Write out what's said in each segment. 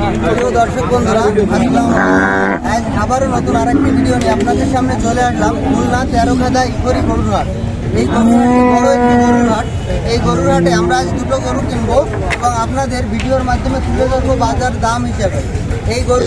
প্রিয় দর্শক বন্ধুরা আজ আবারও নতুন আরেকটি ভিডিও নিয়ে আপনাদের সামনে চলে আসলাম। খুলনা তেরো খাদা ইকরি গরুর হাট এই গরুর একটি গরুরহাট। এই গরুর হাটে আমরা আজ দুটো গরু কিনবো এবং আপনাদের ভিডিওর মাধ্যমে তুলে ধরবো বাজার দাম হিসেবে। এই গরু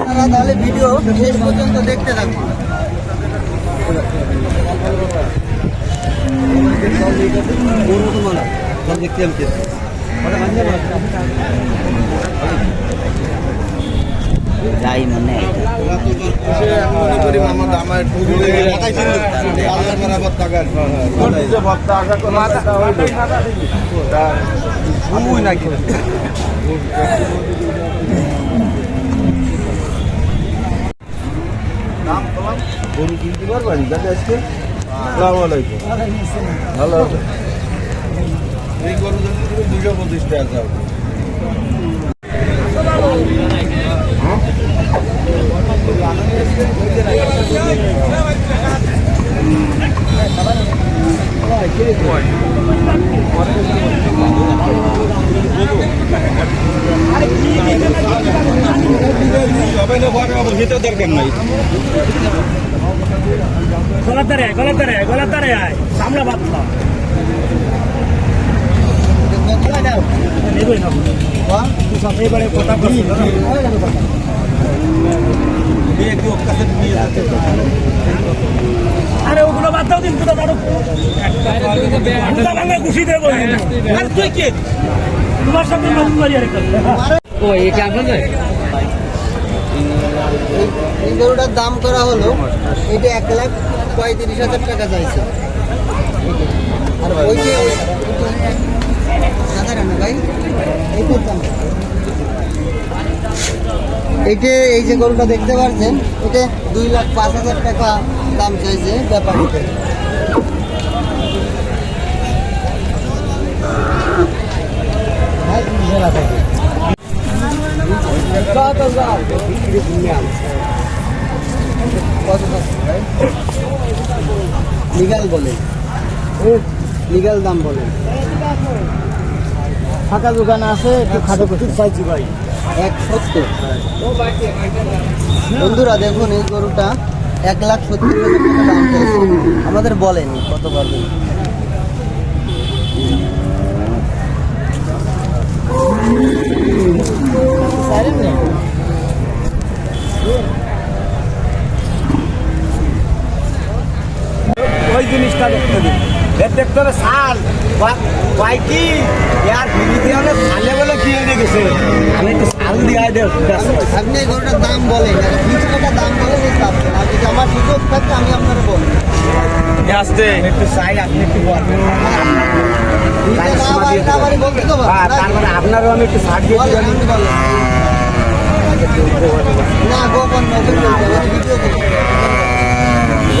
আপনারা তাহলে ভিডিও শেষ পর্যন্ত দেখতে থাকুন। যাই মনে গরু কিনতে পারবেন? দাদা আজকে ভালো এই গরু দুশো পঁচিশ টাকা যাও দরকার নাই? আয় গলার ধারে আয় সামলা বাচ্চা নেবই না তুই সব এবারে কথা বলছি আরে ওগুলো বাদ দাও। দিন ভাঙা ঘুষি দেবো আর তুই কে? তোমার সামনে নতুন বাড়ি আপনাদের? এই গরুটার দাম করা হলো এটা এক লাখ পঁয়ত্রিশ হাজার টাকা চাইছে। আর ওই যে এইটা এই যে গরুটা দেখতে পাচ্ছেন এটা দুই লাখ পাঁচ হাজার টাকা দাম চাইছে ব্যাপারীতে লিগাল বলেন লিগাল দাম বলেন ফাঁকা দোকান আছে একটু খাটো করতে চাইছি ভাই। এক সত্তর। বন্ধুরা দেখুন এই গরুটা এক লাখ সত্তর দাম চাইছে। আমাদের বলেন কত পারবেন? ওই জিনিসটা দেখতে দিন। এর দেখতে হবে বাইকি ইয়ার দিয়ে হলে বলে কিনে গেছে আমি একটু শাল দিয়ে দেব আপনি গরুটার দাম বলেন বিশ টাকা দাম বলে বুঝতে যদি আমার সুযোগ আমি আপনার বলব আসতে একটু চাই আপনি একটু বলবেন হ্যাঁ, মানে আপনারও আমি একটু সাহায্য বলেন, আপনি না গোপন ভিডিও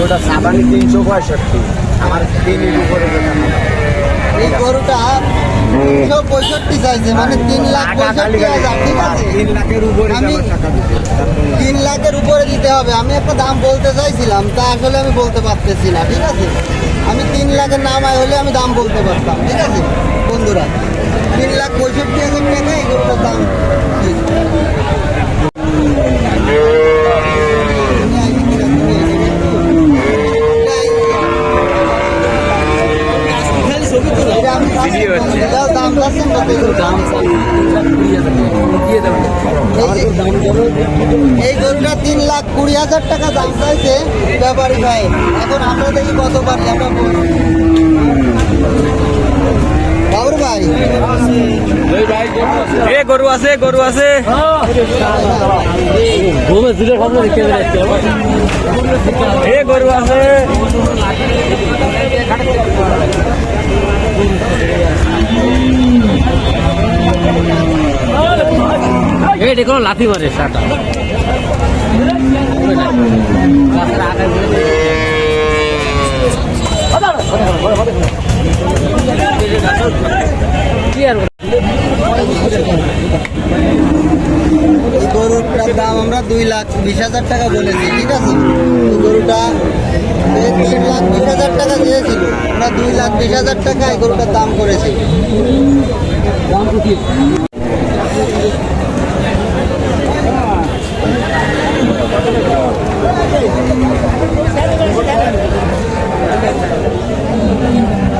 ওটা সাবানি তিনশো পঁয়ষট্টি আমার তিনের উপরে এই গরুটা তিনশো পঁয়ষট্টি চাইছে মানে তিন লাখ পঁয়ষট্টি হাজার ঠিক আছে? তিন লাখের উপরে আমি- দিতে। তিন লাখের উপরে দিতে হবে। আমি একটা দাম বলতে চাইছিলাম তা আসলে আমি বলতে পারতেছি না ঠিক আছে? আমি তিন লাখের নামায় হলে আমি দাম বলতে পারতাম ঠিক আছে? বন্ধুরা তিন লাখ পঁয়ষট্টি হাজার টাকা এই গরুটার দাম। দাম এই গরুটা তিন লাখ কুড়ি হাজার টাকা দাম চাইছে ব্যাপারী ভাই। এখন আমরা দেখি কত পারি আমরা বাবুর ভাই। এ গরু আছে গরু আছে। এ গরু আছে। এটা কোনো লাথি মারে সাটা কি আর গরুটার দাম আমরা দুই লাখ বিশ হাজার টাকা বলেছি ঠিক আছে? গরুটা তিন লাখ বিশ হাজার টাকা দিয়েছিল। আমরা দুই লাখ বিশ হাজার টাকা এই গরুটার দাম করেছি।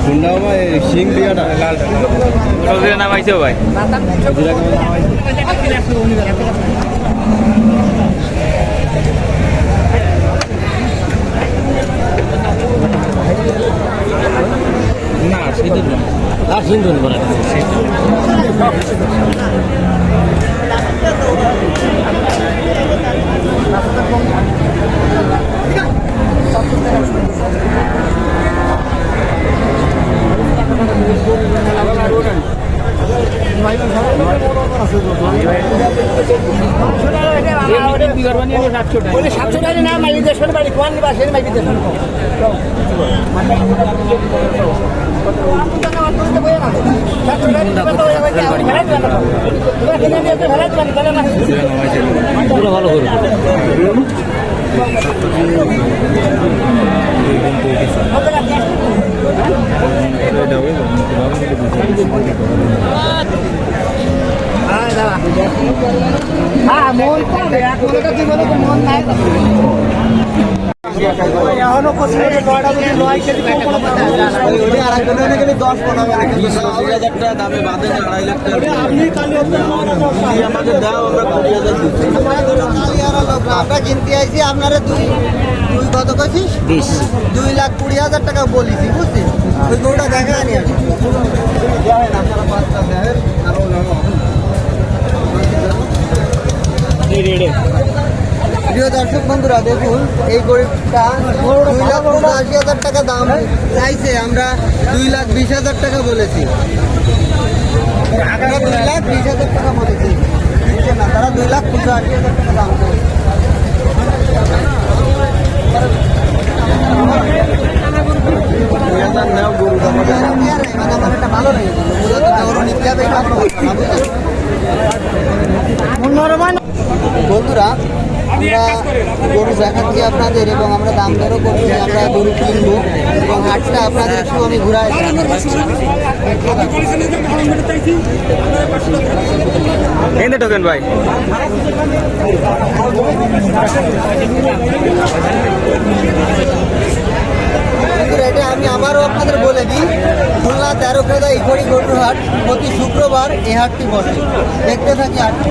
মামা এই শিং দিয়াটা লালটা কতদিনের নাম আইছে ভাই না, সিঁদুর না আর করে বলে পুরো ভালো করে মন মন নাই। এখনও কোথায় নয়টা যদি নয় কেজি কোনো ওটি আর একজন হলে গেলে দশ পনেরো দুই হাজার টাকা দামে বাঁধে আড়াই লাখ টাকা আপনি কালি আমাদের দাও আমরা কুড়ি হাজার দিচ্ছি আমরা কিনতে আইছি আপনারা দুই দুই কত কছিস বিশ দুই লাখ কুড়ি হাজার টাকা বলিছি বুঝছিস ওই গরুটা দেখা আনি আমি প্রিয় দর্শক বন্ধুরা দেখুন এই গরিবটা দুই লাখ আশি হাজার টাকা দাম চাইছে। আমরা দুই লাখ বিশ হাজার টাকা বলেছি। আমরা দুই লাখ বিশ হাজার টাকা বলেছি। না তারা দুই লাখ পঁচাশি হাজার টাকা দাম চাইছে ভালো লেগেছে বন্ধুরা আমরা গরু দেখাচ্ছি আপনাদের এবং আমরা দাম দরও করছি আমরা গরু কিনবো এবং হাটটা আপনাদের একটু আমি ঘুরাই এনে ঢোকেন ভাই। এটা আমি আবারও আপনাদের বলে দিই খুলনা তেরো খেদা ইকড়ি গরুর হাট প্রতি শুক্রবার এই হাটটি বসে। দেখতে থাকি হাটটি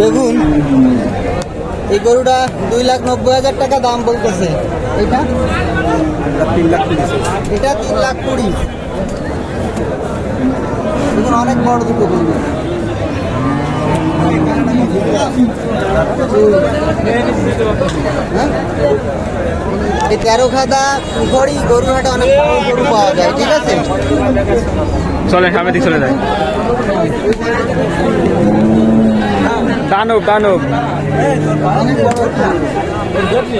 দেখুন, এই গরুটা দুই লাখ নব্বই হাজার টাকা দাম বলতেছে। এটা এটা তিন লাখ কুড়ি। অনেক বড় দুটো গরু? এই তেরো খাদা ঘড়ি গরু হাটে অনেক গরু পাওয়া যায়, ঠিক আছে চলে সামনে দিকে চলে যায় দানব দানব গরু।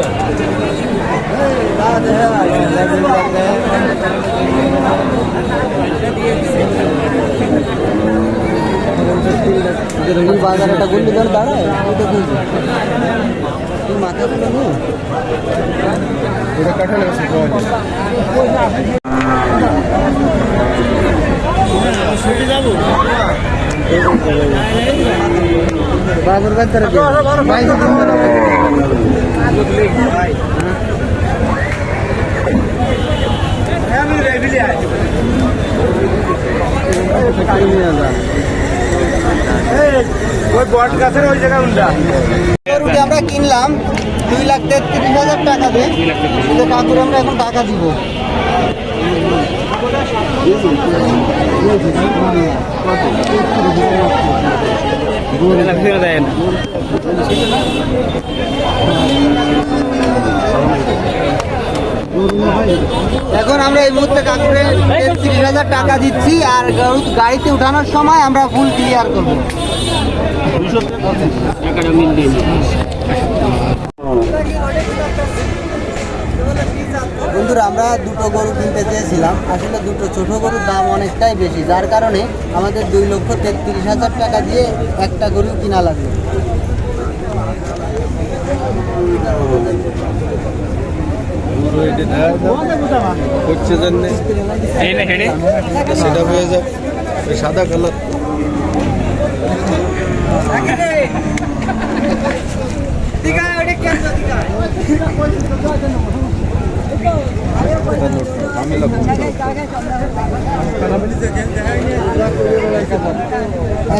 ওই বাজার একটা গল্লি ধরে দাঁড়ায় ওইটা খুঁজছে তুই মাথা তুলে নি বাজারে। দিন ধরে ওই বট আমরা কিনলাম দুই লাখ তেত্রিশ হাজার টাকা দিয়ে। কিন্তু কাকুর আমরা এখন টাকা দিব। এখন আমরা এই মুহূর্তে কাকুরে তেত্রিশ হাজার টাকা দিচ্ছি আর গাড়িতে উঠানোর সময় আমরা ফুল ক্লিয়ার করব। বন্ধুরা আমরা দুটো গরু কিনতে চেয়েছিলাম। আসলে দুটো ছোট গরুর দাম অনেকটাই বেশি যার কারণে আমাদের দুই লক্ষ তেত্রিশ হাজার টাকা দিয়ে একটা গরু কিনা লাগল। হচ্ছে জন্যে সেটা হয়ে যাক। সাদা কালার ঝামেলা কম দাও। হ্যাঁ,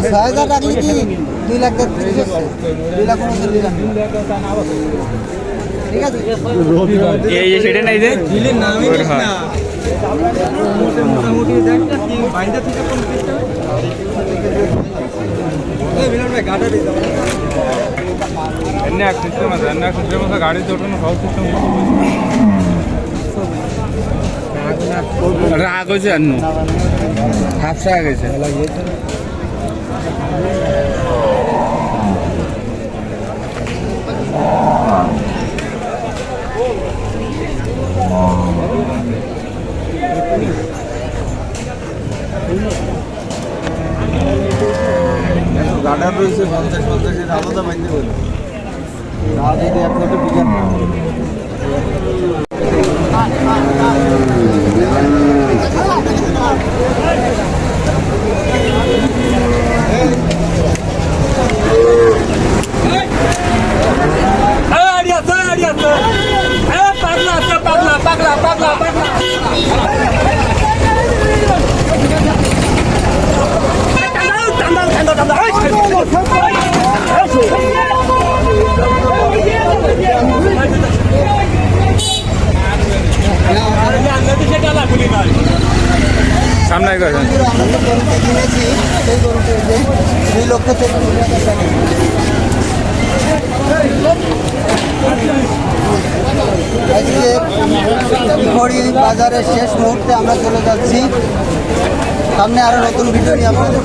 ছয় হাজার রাখলে কি দুই লাখ তেত্রিশ দুই লাখ উনচল্লিশ ঠিক আছে এই যে সেটা নাই যে? ওর হয়। এমনি এক সিস্টেম আছে এমনি এক সিস্টেম আছে গাড়িতে ওঠানো সব সিস্টেম রাগ হয়েছে আর হাফসা গেছে। একশো গার্ডার রয়েছে, পঞ্চাশ পঞ্চাশের আলাদা বাইতে বলে আর যদি এক লোটে বিঘা সেই গরুটা দুই লক্ষ আজকে খড়ি বাজারের শেষ মুহূর্তে আমরা চলে যাচ্ছি। সামনে আরও নতুন ভিডিও নিয়ে আপনাদের